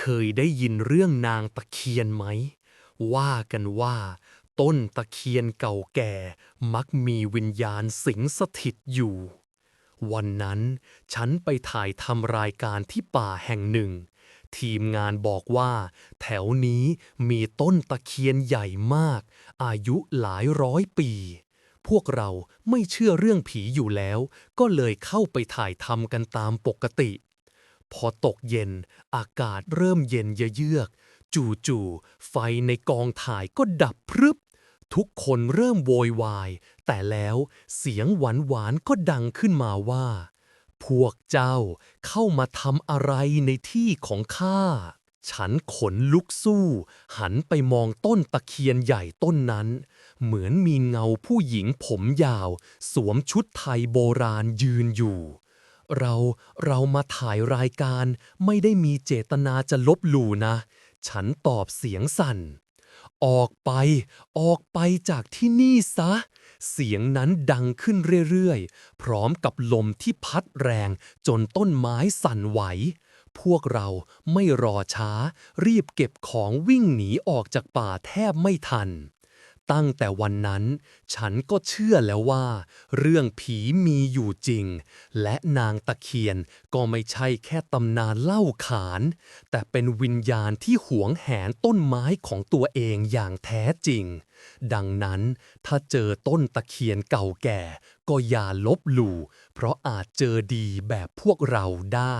เคยได้ยินเรื่องนางตะเคียนไหม ว่ากันว่า ต้นตะเคียนเก่าแก่มักมีวิญญาณสิงสถิตอยู่ วันนั้นฉันไปถ่ายทำรายการที่ป่าแห่งหนึ่ง ทีมงานบอกว่า แถวนี้มีต้นตะเคียนใหญ่มาก อายุหลายร้อยปี พวกเราไม่เชื่อเรื่องผีอยู่แล้ว ก็เลยเข้าไปถ่ายทำกันตามปกติ พอตกเย็น อากาศเริ่มเย็นเยือก จู่ๆไฟในกองถ่ายก็ดับพรึบ ทุกคนเริ่มโวยวาย แต่แล้วเสียงหวานๆก็ดังขึ้นมาว่า พวกเจ้าเข้ามาทำอะไรในที่ของข้า ฉันขนลุกสู้ หันไปมองต้นตะเคียนใหญ่ต้นนั้น เหมือนมีเงาผู้หญิงผมยาว สวมชุดไทยโบราณยืนอยู่ เราเรามาถ่ายรายการไม่ได้มีเจตนาจะลบหลู่นะ ฉันตอบเสียงสั่น ออกไป ออกไปจากที่นี่ซะ เสียงนั้นดังขึ้นเรื่อยๆ พร้อมกับลมที่พัดแรงจนต้นไม้สั่นไหว พวกเราไม่รอช้า รีบเก็บของวิ่งหนีออกจากป่าแทบไม่ทัน ตั้งแต่วันนั้น ฉันก็เชื่อแล้วว่า เรื่องผีมีอยู่จริง และนางตะเคียนก็ไม่ใช่แค่ตำนานเล่าขาน แต่เป็นวิญญาณที่หวงแหนต้นไม้ของตัวเองอย่างแท้จริง ดังนั้นถ้าเจอต้นตะเคียนเก่าแก่ ก็อย่าลบหลู่เพราะอาจเจอดีแบบพวกเราได้